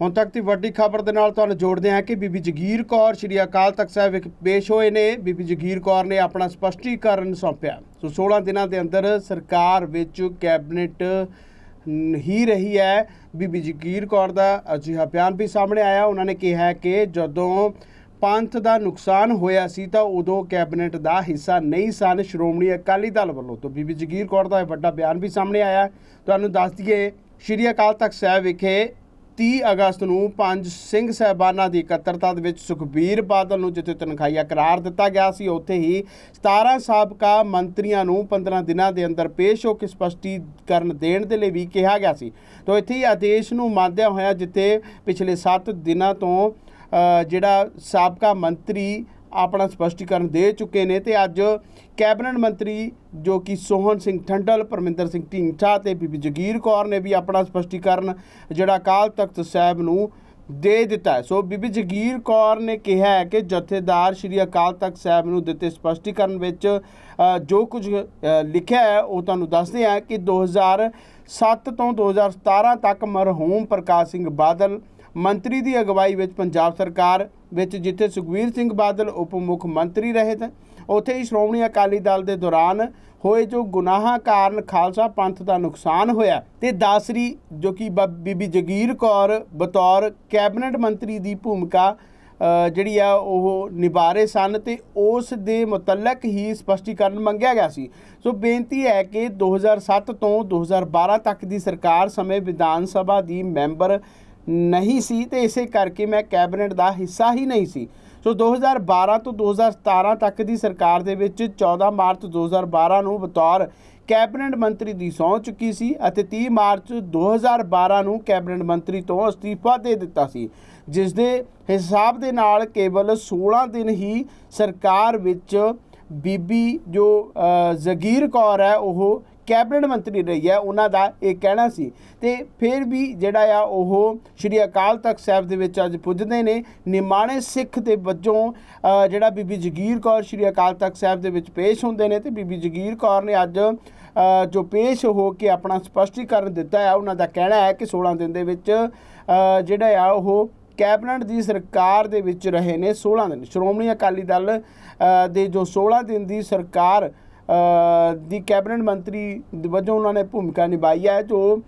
ਹੁਣ ਤੱਕ ਦੀ ਵੱਡੀ ਖਬਰ ਦੇ ਨਾਲ ਤੁਹਾਨੂੰ ਜੋੜਦੇ ਹਾਂ ਕਿ ਬੀਬੀ ਜਗੀਰ ਕੌਰ ਸ਼੍ਰੀ ਅਕਾਲ ਤਖਤ ਸਾਹਿਬ ਵਿਖੇ ਪੇਸ਼ ਹੋਏ ਨੇ। ਬੀਬੀ ਜਗੀਰ ਕੌਰ ਨੇ ਆਪਣਾ ਸਪਸ਼ਟੀਕਰਨ ਸੌਂਪਿਆ। ਸੋ 16 ਦਿਨਾਂ ਦੇ ਅੰਦਰ ਸਰਕਾਰ ਵਿੱਚ ਕੈਬਨਿਟ ਹੀ ਰਹੀ ਹੈ। ਬੀਬੀ ਜਗੀਰ ਕੌਰ ਦਾ ਅਜਿਹਾ ਬਿਆਨ ਵੀ ਸਾਹਮਣੇ ਆਇਆ। ਉਹਨਾਂ ਨੇ ਕਿਹਾ ਕਿ ਜਦੋਂ ਪੰਥ ਦਾ ਨੁਕਸਾਨ ਹੋਇਆ ਸੀ ਤਾਂ ਉਦੋਂ ਕੈਬਨਿਟ ਦਾ ਹਿੱਸਾ ਨਹੀਂ ਸਨ। ਸ਼੍ਰੋਮਣੀ ਅਕਾਲੀ ਦਲ ਵੱਲੋਂ ਤੋਂ ਬੀਬੀ ਜਗੀਰ ਕੌਰ ਦਾ ਇਹ ਵੱਡਾ ਬਿਆਨ ਵੀ ਸਾਹਮਣੇ ਆਇਆ। ਤੁਹਾਨੂੰ ਦੱਸ ਦਈਏ, ਸ਼੍ਰੀ ਅਕਾਲ ਤਖਤ ਸਾਹਿਬ ਵਿਖੇ 30 ਅਗਸਤ ਨੂੰ ਪੰਜ ਸਿੰਘ ਸਹਿਬਾਨਾਂ ਦੀ ਇਕੱਤਰਤਾ ਦੇ ਵਿੱਚ ਸੁਖਬੀਰ ਬਾਦਲ ਨੂੰ ਜਿੱਥੇ ਤਨਖਾਹੀਆ ਕਰਾਰ ਦਿੱਤਾ ਗਿਆ ਸੀ, ਉੱਥੇ ਹੀ 17 ਸਾਬਕਾ ਮੰਤਰੀਆਂ ਨੂੰ 15 ਦਿਨਾਂ ਦੇ ਅੰਦਰ ਪੇਸ਼ ਹੋ ਕੇ ਸਪਸ਼ਟੀਕਰਨ ਦੇਣ ਦੇ ਲਈ ਵੀ ਕਿਹਾ ਗਿਆ ਸੀ। ਤੋਂ ਇੱਥੇ ਹੀ ਆਦੇਸ਼ ਨੂੰ ਮੰਨਦਿਆਂ ਹੋਇਆ ਜਿੱਥੇ ਪਿਛਲੇ 7 ਦਿਨਾਂ ਤੋਂ ਜਿਹੜਾ ਸਾਬਕਾ ਮੰਤਰੀ ਆਪਣਾ ਸਪਸ਼ਟੀਕਰਨ ਦੇ ਚੁੱਕੇ ਨੇ ਤੇ ਅੱਜ ਕੈਬਨਿਟ ਮੰਤਰੀ ਜੋ ਕਿ ਸੋਹਣ ਸਿੰਘ ਠੰਡਲ, ਪਰਮਿੰਦਰ ਸਿੰਘ ਢੀਂਠਾ ਤੇ ਬੀਬੀ ਜਗੀਰ ਕੌਰ ਨੇ ਵੀ ਆਪਣਾ ਸਪਸ਼ਟੀਕਰਨ ਜਿਹੜਾ ਅਕਾਲ ਤਖਤ ਸਾਹਿਬ ਨੂੰ ਦੇ ਦਿੱਤਾ ਹੈ। ਸੋ ਬੀਬੀ ਜਗੀਰ ਕੌਰ ਨੇ ਕਿਹਾ ਹੈ ਕਿ ਜਥੇਦਾਰ ਸ਼੍ਰੀ ਅਕਾਲ ਤਖਤ ਸਾਹਿਬ ਨੂੰ ਦਿੱਤੇ ਸਪਸ਼ਟੀਕਰਨ ਵਿੱਚ ਜੋ ਕੁਝ ਲਿਖਿਆ ਹੈ, ਉਹ ਤੁਹਾਨੂੰ ਦੱਸਦੇ ਹਾਂ ਕਿ 2007 ਤੋਂ 2017 ਤੱਕ ਮਰਹੂਮ ਪ੍ਰਕਾਸ਼ ਸਿੰਘ ਬਾਦਲ ਮੰਤਰੀ ਦੀ ਅਗਵਾਈ ਵਿੱਚ ਪੰਜਾਬ ਸਰਕਾਰ ਵਿੱਚ ਜਿੱਥੇ ਸੁਖਵੀਰ ਸਿੰਘ ਬਾਦਲ ਉਪ ਮੁੱਖ ਮੰਤਰੀ ਰਹੇ ਤੇ ਉੱਥੇ ਹੀ ਸ਼੍ਰੋਮਣੀ ਅਕਾਲੀ ਦਲ ਦੇ ਦੌਰਾਨ ਹੋਏ ਜੋ ਗੁਨਾਹਾਂ ਕਾਰਨ ਖਾਲਸਾ ਪੰਥ ਦਾ ਨੁਕਸਾਨ ਹੋਇਆ ਤੇ ਦਾਸਰੀ, ਜੋ ਕਿ ਬੀਬੀ ਜਗੀਰ ਕੌਰ ਬਤੌਰ ਕੈਬਨਿਟ ਮੰਤਰੀ ਦੀ ਭੂਮਿਕਾ ਜਿਹੜੀ ਆ ਉਹ ਨਿਭਾਰੇ ਸਨ ਤੇ ਉਸ ਦੇ ਮੁਤਲਕ ਹੀ ਸਪਸ਼ਟੀਕਰਨ ਮੰਗਿਆ ਗਿਆ ਸੀ। ਸੋ ਬੇਨਤੀ ਹੈ ਕਿ 2007 ਤੋਂ 2012 ਤੱਕ ਦੀ ਸਰਕਾਰ ਸਮੇਂ ਵਿਧਾਨ ਸਭਾ ਦੀ ਮੈਂਬਰ ਨਹੀਂ ਸੀ ਤੇ ਇਸੇ ਕਰਕੇ ਮੈਂ ਕੈਬਨਿਟ ਦਾ ਹਿੱਸਾ ਹੀ ਨਹੀਂ ਸੀ। ਸੋ 2012 ਤੋਂ 2017 ਤੱਕ ਦੀ ਸਰਕਾਰ ਦੇ ਵਿੱਚ 14 ਮਾਰਚ 2012 ਨੂੰ ਬਤੌਰ ਕੈਬਨਿਟ ਮੰਤਰੀ ਦੀ ਸਹੁੰ ਚੁੱਕੀ ਸੀ ਅਤੇ 30 ਮਾਰਚ 2012 ਨੂੰ ਕੈਬਨਿਟ ਮੰਤਰੀ ਤੋਂ ਅਸਤੀਫਾ ਦੇ ਦਿੱਤਾ ਸੀ, ਜਿਸ ਦੇ ਹਿਸਾਬ ਦੇ ਨਾਲ ਕੇਵਲ 16 ਦਿਨ ਹੀ ਸਰਕਾਰ ਵਿੱਚ ਬੀਬੀ ਜੋ ਜ਼ਗੀਰ ਕੌਰ ਹੈ, ਉਹ ਕੈਬਨਿਟ ਮੰਤਰੀ ਰਹੀ ਹੈ, ਉਹਨਾਂ ਦਾ ਇਹ ਕਹਿਣਾ ਸੀ। ਤੇ ਫਿਰ ਵੀ ਜਿਹੜਾ ਆ, ਉਹ ਸ਼੍ਰੀ ਅਕਾਲ ਤਖਤ ਸਾਹਿਬ ਦੇ ਵਿੱਚ ਅੱਜ ਪੁੱਜਦੇ ਨੇ। ਨਿਮਾਣੇ ਸਿੱਖ ਦੇ ਵਜੋਂ ਜਿਹੜਾ ਬੀਬੀ ਜਗੀਰ ਕੌਰ ਸ਼੍ਰੀ ਅਕਾਲ ਤਖਤ ਸਾਹਿਬ ਦੇ ਵਿੱਚ ਪੇਸ਼ ਹੁੰਦੇ ਨੇ ਤੇ ਬੀਬੀ ਜਗੀਰ ਕੌਰ ਨੇ ਅੱਜ ਜੋ ਪੇਸ਼ ਹੋ ਕੇ ਆਪਣਾ ਸਪਸ਼ਟੀਕਰਨ ਦਿੱਤਾ ਹੈ ਉਹਨਾਂ ਦਾ ਕਹਿਣਾ ਹੈ ਕਿ 16 ਦਿਨ ਦੇ ਵਿੱਚ ਜਿਹੜਾ ਆ, ਉਹ ਕੈਬਨਿਟ ਦੀ ਸਰਕਾਰ ਦੇ ਵਿੱਚ ਰਹੇ ਨੇ। 16 ਦਿਨ ਸ਼੍ਰੋਮਣੀ ਅਕਾਲੀ ਦਲ ਦੇ ਜੋ 16 ਦਿਨ ਦੀ ਸਰਕਾਰ ਦੀ ਕੈਬਨਿਟ ਮੰਤਰੀ ਵਜੋਂ ਉਹਨਾਂ ਨੇ ਭੂਮਿਕਾ ਨਿਭਾਈ ਹੈ, ਜੋ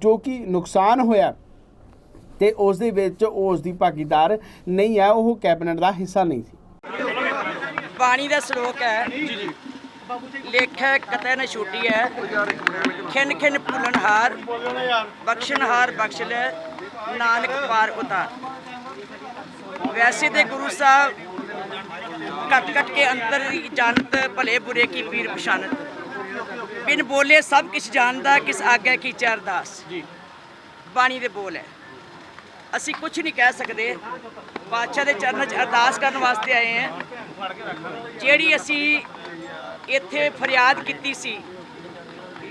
ਜੋ ਕਿ ਨੁਕਸਾਨ ਹੋਇਆ ਤੇ ਉਸ ਦੇ ਵਿੱਚ ਉਹ ਉਸ ਦੀ ਭਾਗੀਦਾਰ ਨਹੀਂ ਹੈ, ਉਹ ਕੈਬਨਿਟ ਦਾ ਹਿੱਸਾ ਨਹੀਂ ਸੀ। ਪਾਣੀ ਦਾ ਸ਼ਲੋਕ ਹੈ ਲੇਖੈ ਕਤੈ ਨ ਛੋਟੀ ਹੈ, ਖਿਨ ਖਿਨ ਭੁਲਨਹਾਰ ਬਖਸ਼ਨਹਾਰ ਬਖਸ਼ ਲੈ, ਨਾਨਕ ਪਾਰ ਉਤਾਰ। ਵੈਸੇ ਤੇ ਗੁਰੂ ਸਾਹਿਬ ਘਟ ਘਟ ਕੇ ਅੰਤਰ ਦੀ ਜਾਣਤ ਭਲੇ ਬੁਰੇ ਕੀ ਪੀਰ ਪਛਾਨਤ ਬਿਨ ਬੋਲੇ ਸਭ ਕਿਛ ਜਾਣਦਾ ਕਿਸ ਆਗਿਆ ਕੀ ਅਰਦਾਸ ਜੀ। ਬਾਣੀ ਦੇ ਬੋਲ ਹੈ। ਅਸੀਂ ਕੁਝ ਨਹੀਂ ਕਹਿ ਸਕਦੇ। ਬਾਦਸ਼ਾਹ ਦੇ ਚਰਨਾਂ 'ਚ ਅਰਦਾਸ ਕਰਨ ਵਾਸਤੇ ਆਏ ਹਾਂ। ਜਿਹੜੀ ਅਸੀਂ ਇੱਥੇ ਫਰਿਆਦ ਕੀਤੀ ਸੀ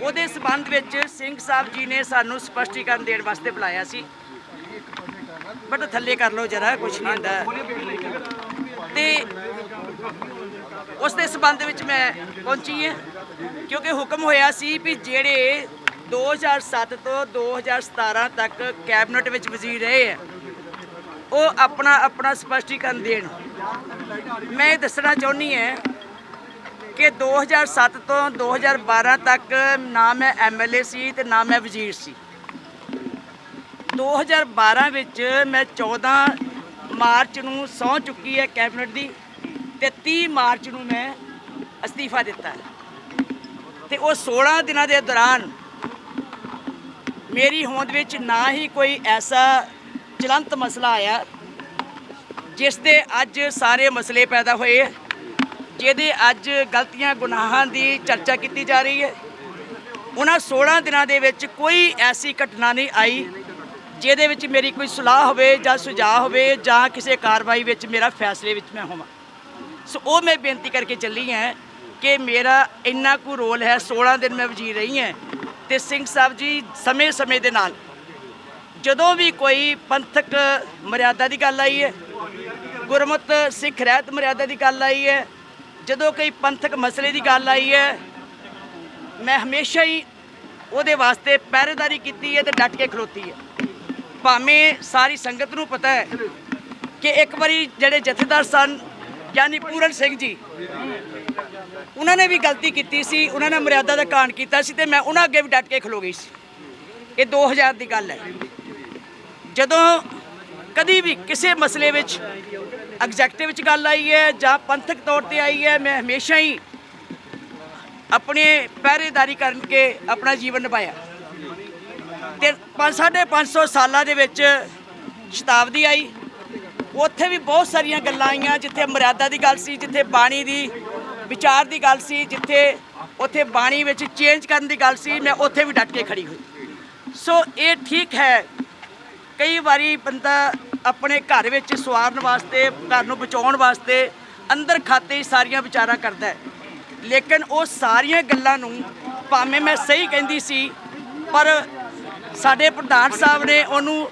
ਉਹਦੇ ਸਬੰਧ ਵਿੱਚ ਸਿੰਘ ਸਾਹਿਬ ਜੀ ਨੇ ਸਾਨੂੰ ਸਪਸ਼ਟੀਕਰਨ ਦੇਣ ਵਾਸਤੇ ਬੁਲਾਇਆ ਸੀ। ਬਟ ਥੱਲੇ ਕਰ ਲਓ ਜਰਾ ਕੁਝ ਨਹੀਂ ਹੁੰਦਾ। ਤੇ ਉਸ ਦੇ ਸਬੰਧ ਵਿੱਚ ਮੈਂ ਪਹੁੰਚੀ ਹਾਂ, ਕਿਉਂਕਿ ਹੁਕਮ ਹੋਇਆ ਸੀ ਵੀ ਜਿਹੜੇ 2007 ਤੋਂ 2017 ਤੱਕ ਕੈਬਨਿਟ ਵਿੱਚ ਵਜ਼ੀਰ ਰਹੇ ਹੈ ਉਹ ਆਪਣਾ ਆਪਣਾ ਸਪਸ਼ਟੀਕਰਨ ਦੇਣ। ਮੈਂ ਇਹ ਦੱਸਣਾ ਚਾਹੁੰਦੀ ਹਾਂ ਕਿ 2007 ਤੋਂ 2012 ਤੱਕ ਨਾ ਮੈਂ ਐਮਐਲਏ ਸੀ ਤੇ ਨਾ ਮੈਂ ਵਜ਼ੀਰ ਸੀ। 2012 ਵਿੱਚ ਮੈਂ 14 ਮਾਰਚ ਨੂੰ ਸਹੁੰ ਚੁੱਕੀ ਹੈ ਕੈਬਨਿਟ ਦੀ। ਤੇ 30 ਮਾਰਚ ਨੂੰ ਮੈਂ ਅਸਤੀਫਾ ਦਿੱਤਾ ਹੈ। ਤੇ ਉਹ 16 ਦਿਨਾਂ ਦੇ ਦੌਰਾਨ ਮੇਰੀ ਹੋਂਦ ਵਿੱਚ ਨਾ ਹੀ ਕੋਈ ਐਸਾ ਚਲੰਤ ਮਸਲਾ ਆਇਆ ਜਿਸ ਦੇ ਅੱਜ ਸਾਰੇ ਮਸਲੇ ਪੈਦਾ ਹੋਏ, ਜਿਹਦੇ ਅੱਜ ਗਲਤੀਆਂ ਗੁਨਾਹਾਂ ਦੀ ਚਰਚਾ ਕੀਤੀ ਜਾ ਰਹੀ ਹੈ। ਉਹਨਾਂ 16 ਦਿਨਾਂ ਦੇ ਵਿੱਚ ਕੋਈ ਐਸੀ ਘਟਨਾ ਨਹੀਂ ਆਈ ਜਿਹਦੇ ਵਿੱਚ ਮੇਰੀ ਕੋਈ ਸਲਾਹ ਹੋਵੇ ਜਾਂ ਸੁਝਾਅ ਹੋਵੇ ਜਾਂ ਕਿਸੇ ਕਾਰਵਾਈ ਵਿੱਚ ਮੇਰਾ ਫੈਸਲੇ ਵਿੱਚ ਮੈਂ ਹੋਵਾਂ। ਸੋ ਉਹ ਮੈਂ ਬੇਨਤੀ ਕਰਕੇ ਚੱਲੀ ਹਾਂ ਕਿ ਮੇਰਾ ਇੰਨਾ ਕੁ ਰੋਲ ਹੈ 16 ਦਿਨ ਮੈਂ ਵਜ਼ੀਰ ਰਹੀ ਹਾਂ ਤੇ ਸਿੰਘ ਸਾਹਿਬ ਜੀ ਸਮੇਂ-ਸਮੇਂ ਦੇ ਨਾਲ। ਜਦੋਂ ਵੀ ਕੋਈ ਪੰਥਕ ਮਰਿਆਦਾ ਦੀ ਗੱਲ ਆਈ ਹੈ, ਗੁਰਮਤ ਸਿੱਖ ਰਹਿਤ ਮਰਿਆਦਾ ਦੀ ਗੱਲ ਆਈ ਹੈ, ਜਦੋਂ ਕੋਈ ਪੰਥਕ ਮਸਲੇ ਦੀ ਗੱਲ ਆਈ ਹੈ, ਮੈਂ ਹਮੇਸ਼ਾ ਹੀ ਉਹਦੇ ਵਾਸਤੇ ਪਹਿਰੇਦਾਰੀ ਕੀਤੀ ਹੈ ਤੇ ਡਟ ਕੇ ਖਲੋਤੀ ਹੈ। ਭਾਵੇਂ ਸਾਰੀ ਸੰਗਤ ਨੂੰ ਪਤਾ ਹੈ ਕਿ ਇੱਕ ਵਾਰੀ ਜਿਹੜੇ ਜਥੇਦਾਰ ਸਨ ਯਾਨੀ ਪੂਰਨ ਸਿੰਘ ਜੀ। ਉਹਨਾਂ ਨੇ ਵੀ ਗਲਤੀ ਕੀਤੀ ਸੀ, ਉਹਨਾਂ ਨੇ ਮਰਿਆਦਾ ਦਾ ਕਾਣ ਕੀਤਾ ਸੀ ਤੇ ਮੈਂ ਉਹਨਾਂ ਅੱਗੇ ਵੀ ਡਟ ਕੇ ਖਲੋ ਗਈ ਸੀ। ਇਹ 2000 ਦੀ ਗੱਲ ਹੈ। ਜਦੋਂ ਕਦੀ ਵੀ ਕਿਸੇ ਮਸਲੇ ਵਿੱਚ ਐਗਜ਼ੈਕਟਿਵ ਵਿੱਚ ਗੱਲ ਆਈ ਹੈ ਜਾਂ ਪੰਥਕ ਤੌਰ ਤੇ ਆਈ ਹੈ, ਮੈਂ ਹਮੇਸ਼ਾ ਹੀ ਆਪਣੇ ਪਹਿਰੇਦਾਰੀ ਕਰਕੇ ਆਪਣਾ ਜੀਵਨ ਨਿਭਾਇਆ। ਤੇ 5 ਸਾਲਾਂ ਦੇ ਵਿੱਚ ਸ਼ਤਾਬਦੀ ਆਈ। ਉੱਥੇ ਵੀ ਬਹੁਤ ਸਾਰੀਆਂ ਗੱਲਾਂ ਆਈਆਂ, ਜਿੱਥੇ ਮਰਿਆਦਾ ਦੀ ਗੱਲ ਸੀ, ਜਿੱਥੇ ਬਾਣੀ ਦੀ, ਵਿਚਾਰ ਦੀ ਗੱਲ ਸੀ, ਜਿੱਥੇ ਉੱਥੇ ਬਾਣੀ ਵਿੱਚ ਚੇਂਜ ਕਰਨ ਦੀ ਗੱਲ ਸੀ, ਮੈਂ ਉੱਥੇ ਵੀ ਡਟ ਕੇ ਖੜੀ ਹੋਈ। ਸੋ ਇਹ ਠੀਕ ਹੈ, ਕਈ ਵਾਰੀ ਬੰਦਾ ਆਪਣੇ ਘਰ ਵਿੱਚ ਸਵਾਰਨ ਵਾਸਤੇ, ਘਰ ਨੂੰ ਬਚਾਉਣ ਵਾਸਤੇ ਅੰਦਰ ਖਾਤੇ ਹੀ ਸਾਰੀਆਂ ਵਿਚਾਰਾਂ ਕਰਦਾ ਹੈ। ਲੇਕਿਨ ਉਹ ਸਾਰੀਆਂ ਗੱਲਾਂ ਨੂੰ ਭਾਵੇਂ ਮੈਂ ਸਹੀ ਕਹਿੰਦੀ ਸੀ, ਪਰ ਸਾਡੇ ਪ੍ਰਧਾਨ ਸਾਹਿਬ ਨੇ ਉਹਨੂੰ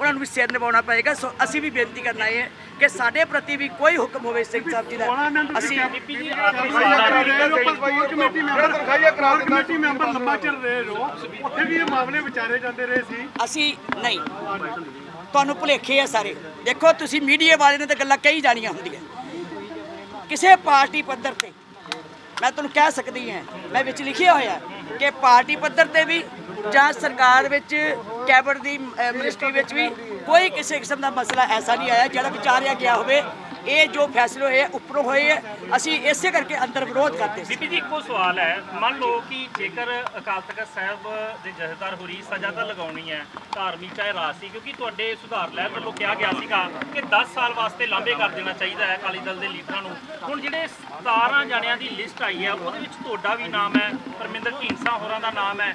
ਉਹਨਾਂ ਨੂੰ ਵੀ ਸਿਰ ਨਿਭਾਉਣਾ ਪਏਗਾ। ਸੋ ਅਸੀਂ ਵੀ ਬੇਨਤੀ ਕਰਨਾ ਹੈ ਕਿ ਸਾਡੇ ਪ੍ਰਤੀ ਵੀ ਕੋਈ ਹੁਕਮ ਹੋਵੇ ਸਿੰਘ ਸਾਹਿਬ ਜੀ ਦਾ। ਅਸੀਂ core committee member core committee member ਲੰਬਾ ਚਿਰ ਰਹੇ ਰੋ ਉੱਥੇ ਵੀ ਇਹ ਮਾਮਲੇ ਵਿਚਾਰੇ ਜਾਂਦੇ ਰਹੇ ਸੀ। ਅਸੀਂ ਨਹੀਂ। ਤੁਹਾਨੂੰ ਭੁਲੇਖੇ ਆ ਸਾਰੇ। ਦੇਖੋ ਤੁਸੀਂ ਮੀਡੀਆ ਵਾਲੇ ਨੇ ਤਾਂ ਗੱਲਾਂ ਕਹੀ ਜਾਣੀਆਂ ਹੁੰਦੀਆਂ। ਕਿਸੇ ਪਾਰਟੀ ਪੱਧਰ ਤੇ ਮੈਂ ਤੁਹਾਨੂੰ ਕਹਿ ਸਕਦੀ ਹਾਂ ਮੈਂ ਵਿੱਚ ਲਿਖਿਆ ਹੋਇਆ ਕਿ ਪਾਰਟੀ ਪੱਧਰ ਤੇ ਵੀ ਜਾਂ ਸਰਕਾਰ ਵਿੱਚ ਕੈਬਨਿਟ ਦੀ ਅਹ, ਮਿਨਿਸਟਰੀ ਵਿੱਚ ਵੀ ਕੋਈ ਕਿਸੇ ਕਿਸਮ ਦਾ ਮਸਲਾ ਐਸਾ ਨਹੀਂ ਆਇਆ ਜਿਹੜਾ ਵਿਚਾਰਿਆ ਗਿਆ ਹੋਵੇ ਇਹ ਜੋ ਫੈਸਲੇ ਹੋਏ ਉੱਪਰੋਂ ਹੋਏ ਆ ਅਸੀਂ ਇਸੇ ਕਰਕੇ ਅੰਦਰ ਵਿਰੋਧ ਕਰਦੇ ਸੀ। ਬੀਬੀ ਜੀ ਇੱਕੋ ਸਵਾਲ ਹੈ। ਮੰਨ ਲਓ ਕਿ ਜੇਕਰ ਅਕਾਲ ਤਖਤ ਸਾਹਿਬ ਦੇ ਜਥੇਦਾਰ ਹੋਰੀ ਸਜ਼ਾ ਤਾਂ ਲਗਾਉਣੀ ਹੈ ਧਾਰਮਿਕ ਚਾਹੇ ਰਾਜਸੀ ਕਿਉਂਕਿ ਤੁਹਾਡੇ ਸੁਧਾਰ ਲਹਿਰ ਵੱਲੋਂ ਕਿਹਾ ਗਿਆ ਸੀਗਾ ਕਿ 10 ਸਾਲ ਵਾਸਤੇ ਲਾਂਭੇ ਕਰ ਦੇਣਾ ਚਾਹੀਦਾ ਹੈ ਅਕਾਲੀ ਦਲ ਦੇ ਲੀਡਰਾਂ ਨੂੰ। ਹੁਣ ਜਿਹੜੇ 17 ਜਣਿਆਂ ਦੀ ਲਿਸਟ ਆਈ ਹੈ ਉਹਦੇ ਵਿੱਚ ਤੁਹਾਡਾ ਵੀ ਨਾਮ ਹੈ ਪਰਮਿੰਦਰ ਢੀਂਡਸਾ ਹੋਰਾਂ ਦਾ ਨਾਮ ਹੈ।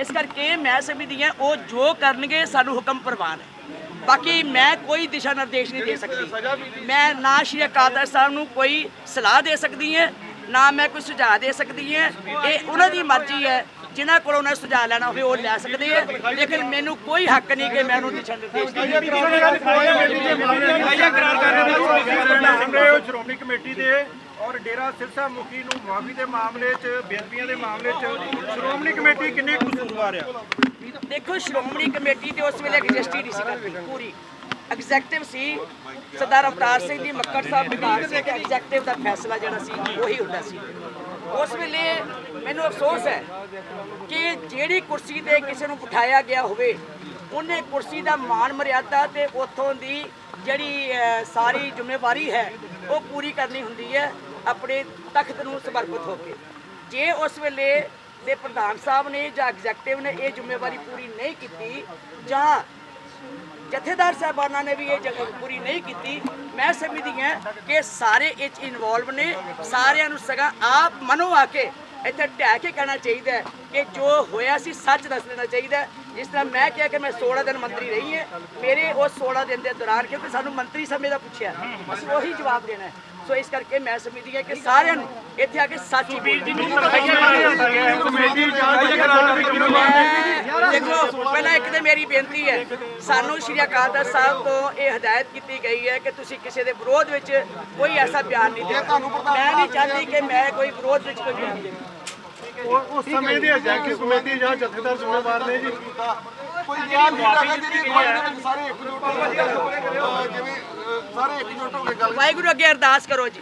ਇਸ ਕਰਕੇ ਮੈਂ ਸਮਝਦੀ ਹਾਂ ਉਹ ਜੋ ਕਰਨਗੇ ਸਾਨੂੰ ਹੁਕਮ ਪ੍ਰਵਾਨ ਹੈ। ਬਾਕੀ ਮੈਂ ਕੋਈ ਦਿਸ਼ਾ ਨਿਰਦੇਸ਼ ਨਹੀਂ ਦੇ ਸਕਦੀ। ਮੈਂ ਨਾ ਸ਼੍ਰੀ ਅਕਾਲ ਤਖਤ ਸਾਹਿਬ ਨੂੰ ਕੋਈ ਸਲਾਹ ਦੇ ਸਕਦੀ ਹਾਂ ਨਾ ਮੈਂ ਕੋਈ ਸੁਝਾਅ ਦੇ ਸਕਦੀ ਹਾਂ। ਇਹ ਉਹਨਾਂ ਦੀ ਮਰਜ਼ੀ ਹੈ ਜਿਨ੍ਹਾਂ ਕੋਲੋਂ ਉਹਨਾਂ ਸੁਝਾਅ ਲੈਣਾ ਹੋਵੇ ਉਹ ਲੈ ਸਕਦੇ ਆ ਲੇਕਿਨ ਮੈਨੂੰ ਕੋਈ ਹੱਕ ਨਹੀਂ ਕਿ ਮੈਂ ਉਹਨੂੰ ਦਿਸ਼ਾ ਨਿਰਦੇਸ਼ ਸ਼੍ਰੋਮਣੀ ਕਮੇਟੀ ਦੇ ਔਰ ਡੇਰਾ ਸਿਰਸਾ ਮੁਖੀ ਨੂੰ ਮੁਆਫੀ ਦੇ ਮਾਮਲੇ 'ਚ, ਬੇਅਦਬੀਆਂ ਦੇ ਮਾਮਲੇ 'ਚ ਸ਼੍ਰੋਮਣੀ ਕਮੇਟੀ ਕਿੰਨੇ ਕਸੂਰਵਾਰ ਆ? ਦੇਖੋ, ਸ਼੍ਰੋਮਣੀ ਕਮੇਟੀ ਤੇ ਉਸ ਵੇਲੇ ਐਗਜ਼ਿਸਟ ਨਹੀਂ ਸੀ ਕਰਦੀ, ਪੂਰੀ। ਐਗਜ਼ੈਕਟਿਵ ਸੀ, ਸਰਦਾਰ ਅਵਤਾਰ ਸਿੰਘ ਦੀ ਮੱਕੜ ਸਾਹਿਬ ਵਿਭਾਗ ਸੀ ਐਗਜ਼ੈਕਟਿਵ ਦਾ ਫੈਸਲਾ ਜਿਹੜਾ ਸੀ, ਉਹੀ ਹੁੰਦਾ ਸੀ। ਉਸ ਵੇਲੇ ਮੈਨੂੰ ਅਫਸੋਸ ਹੈ ਕਿ ਜਿਹੜੀ ਕੁਰਸੀ ਤੇ ਕਿਸੇ ਨੂੰ ਬਿਠਾਇਆ ਗਿਆ ਹੋਵੇ, ਉਹਨੇ ਕੁਰਸੀ ਦਾ ਮਾਣ ਮਰਿਆਦਾ ਤੇ ਉੱਥੋਂ ਦੀ ਜਿਹੜੀ ਸਾਰੀ ਜ਼ਿੰਮੇਵਾਰੀ ਹੈ ਉਹ ਪੂਰੀ ਕਰਨੀ ਹੁੰਦੀ ਹੈ ਆਪਣੇ ਤਖਤ ਨੂੰ ਸਮਰਪਿਤ ਹੋ ਕੇ। ਜੇ ਉਸ ਵੇਲੇ ਦੇ ਪ੍ਰਧਾਨ ਸਾਹਿਬ ਨੇ ਜਾਂ ਐਗਜ਼ੈਕਟਿਵ ਨੇ ਇਹ ਜ਼ਿੰਮੇਵਾਰੀ ਪੂਰੀ ਨਹੀਂ ਕੀਤੀ, ਜਾਂ ਜਥੇਦਾਰ ਸਾਹਿਬਾਨਾਂ ਨੇ ਵੀ ਇਹ ਜਗ੍ਹਾ ਪੂਰੀ ਨਹੀਂ ਕੀਤੀ, ਮੈਂ ਸਮਝਦੀ ਹਾਂ ਕਿ ਸਾਰੇ ਇਹ 'ਚ ਇਨਵੋਲਵ ਨੇ, ਸਾਰਿਆਂ ਨੂੰ ਸਗਾ ਆਪ ਮਨੋ ਆ ਕੇ ਇੱਥੇ ਢਹਿ ਕੇ ਕਹਿਣਾ ਚਾਹੀਦਾ ਹੈ ਕਿ ਜੋ ਹੋਇਆ ਸੀ ਸੱਚ ਦੱਸ ਦੇਣਾ ਚਾਹੀਦਾ ਹੈ। ਜਿਸ ਤਰ੍ਹਾਂ ਮੈਂ ਕਿਹਾ ਕਿ ਮੈਂ 16 ਦਿਨ ਮੰਤਰੀ ਰਹੀ ਹੈ, ਮੇਰੇ ਉਸ 16 ਦਿਨ ਦੇ ਦੌਰਾਨ, ਕਿਉਂਕਿ ਸਾਨੂੰ ਮੰਤਰੀ ਸਮੇਂ ਦਾ ਪੁੱਛਿਆ ਅਸੀਂ ਉਹੀ ਜਵਾਬ ਦੇਣਾ ਹੈ ਸੋ ਇਸ ਕਰਕੇ ਮੈਂ ਸਮਝਦੀ ਹਾਂ ਕਿ ਸਾਰਿਆਂ ਨੂੰ ਇੱਥੇ ਆ ਕੇ ਸੱਚ ਬੋਲਣਾ। ਦੇਖੋ ਪਹਿਲਾਂ ਇੱਕ ਤੇ ਮੇਰੀ ਬੇਨਤੀ ਹੈ ਸਾਨੂੰ ਸ਼੍ਰੀ ਅਕਾਲ ਤਖਤ ਸਾਹਿਬ ਤੋਂ ਇਹ ਹਦਾਇਤ ਕੀਤੀ ਗਈ ਹੈ ਕਿ ਤੁਸੀਂ ਕਿਸੇ ਦੇ ਵਿਰੋਧ ਵਿੱਚ ਕੋਈ ਐਸਾ ਬਿਆਨ ਨਹੀਂ ਦੇਣਾ। ਮੈਂ ਨਹੀਂ ਚਾਹਦੀ ਕਿ ਮੈਂ ਕੋਈ ਵਿਰੋਧ ਵਿੱਚ ਕੋਈ ਬਿਆਨ ਦੇਵਾਂ ਉਸ ਸਮੇਂ ਦੀ ਐਗਜ਼ੈਕਟਿਵ ਕਮੇਟੀ ਜਾਂ ਜਥੇਦਾਰ ਜ਼ਿੰਮੇਵਾਰ ਨੇ ਜੀ। ਕੋਈ ਗਿਆਨ ਨਹੀਂ ਲੱਗਾ ਜਿਹਦੀ ਕੋਈ ਸਾਰੇ ਗਏ ਅਹ ਜਿਵੇਂ ਸਾਰੇ ਇਕਜੁੱਟ ਹੋ ਕੇ ਗੱਲ ਵਾਹਿਗੁਰੂ ਅੱਗੇ ਅਰਦਾਸ ਕਰੋ ਜੀ।